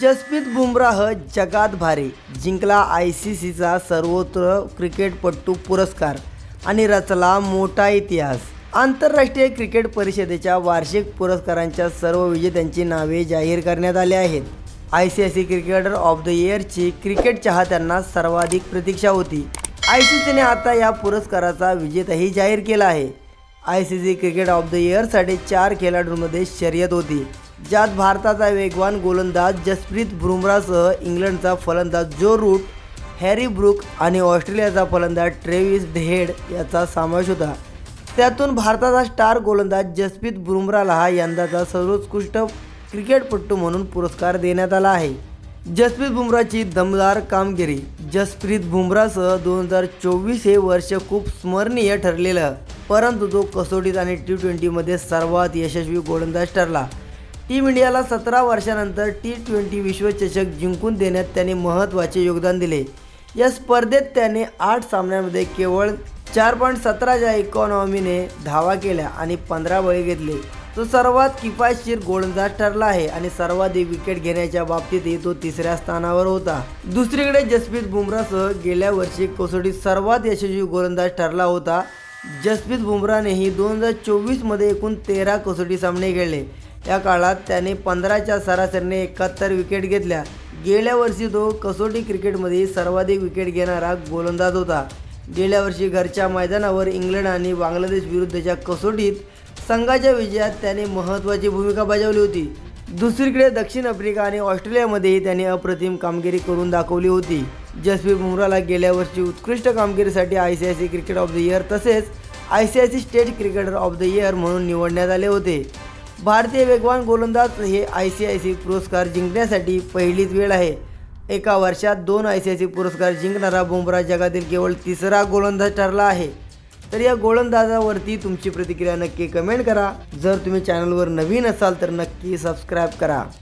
जसप्रीत बुमराह जगात भारी जिंकला आय सी सीचा सर्वोत्र क्रिकेटपटू पुरस्कार आणि रचला मोठा इतिहास. आंतरराष्ट्रीय क्रिकेट परिषदेच्या वार्षिक पुरस्कारांच्या सर्व विजेत्यांची नावे जाहीर करण्यात आली आहेत. I C I C cricketer of the इयरची cricket चाहत्यांना सर्वाधिक प्रतीक्षा होती. आय सी सीने आता या पुरस्काराचा विजेताही जाहीर केला आहे. I C C cricket of the इयरसाठी चार खेळाडूंमध्ये शर्यत होती. ज्यात भारताचा वेगवान गोलंदाज जसप्रीत बुमरासह इंग्लंडचा फलंदाज जो रूट हॅरी ब्रुक आणि ऑस्ट्रेलियाचा फलंदाज ट्रेविस ढेड याचा समावेश होता. त्यातून भारताचा स्टार गोलंदाज जसप्रीत बुमराला हा यंदाचा सर्वोत्कृष्ट क्रिकेटपटू म्हणून पुरस्कार देण्यात आला आहे. जसप्रीत बुमराची दमदार कामगिरी जसप्रीत बुमरासह दोन हजार चोवीस हे वर्ष खूप स्मरणीय ठरलेलं परंतु तो कसोटीत आणि टी ट्वेंटीमध्ये सर्वात यशस्वी गोलंदाज ठरला. टीम इंडियाला सतरा वर्षानंतर टी ट्वेंटी विश्वचषक जिंकून देण्यात त्याने महत्त्वाचे योगदान दिले. या स्पर्धेत त्याने आठ सामन्यांमध्ये केवळ चार पॉईंट सतराच्या इकॉनॉमीने धावा केल्या आणि पंधरा बळी घेतले. तो सर्वात किफायतशीर गोलंदाज ठरला आहे आणि सर्वाधिक विकेट घेण्याच्या बाबतीतही तो तिसऱ्या स्थानावर होता. दुसरीकडे जसप्रीत बुमराहसह गेल्या वर्षी कसोटीत सर्वात यशस्वी गोलंदाज ठरला होता. जसप्रीत बुमराहनेही दोन हजार चोवीसमध्ये एकूण तेरा कसोटी सामने खेळले. या काळात त्याने पंधराच्या सरासरीने एकाहत्तर विकेट घेतल्या. गेल्या वर्षी तो कसोटी क्रिकेटमध्ये सर्वाधिक विकेट घेणारा गोलंदाज होता. गेल्या वर्षी घरच्या मैदानावर इंग्लंड आणि बांगलादेश विरुद्धच्या कसोटीत संघाच्या विजयात त्याने महत्त्वाची भूमिका बजावली होती. दुसरीकडे दक्षिण आफ्रिका आणि ऑस्ट्रेलियामध्येही त्याने अप्रतिम कामगिरी करून दाखवली होती. जसप्रीत बुमराला गेल्या वर्षी उत्कृष्ट कामगिरीसाठी I C I C cricket of the year तसेच I C I C state cricketer of the year म्हणून निवडण्यात आले होते. भारतीय वेगवान गोलंदाज हे आय सी आय सी पुरस्कार जिंकण्यासाठी पहिलीच वेळ आहे. एका वर्षात दोन आय सी आय सी पुरस्कार जिंकणारा बुमरा जगातील केवळ तिसरा गोलंदाज ठरला आहे. तर या गोलंदाजावरती तुमची प्रतिक्रिया नक्की कमेंट करा. जर तुम्ही चॅनलवर नवीन असाल तर नक्की सबस्क्राईब करा.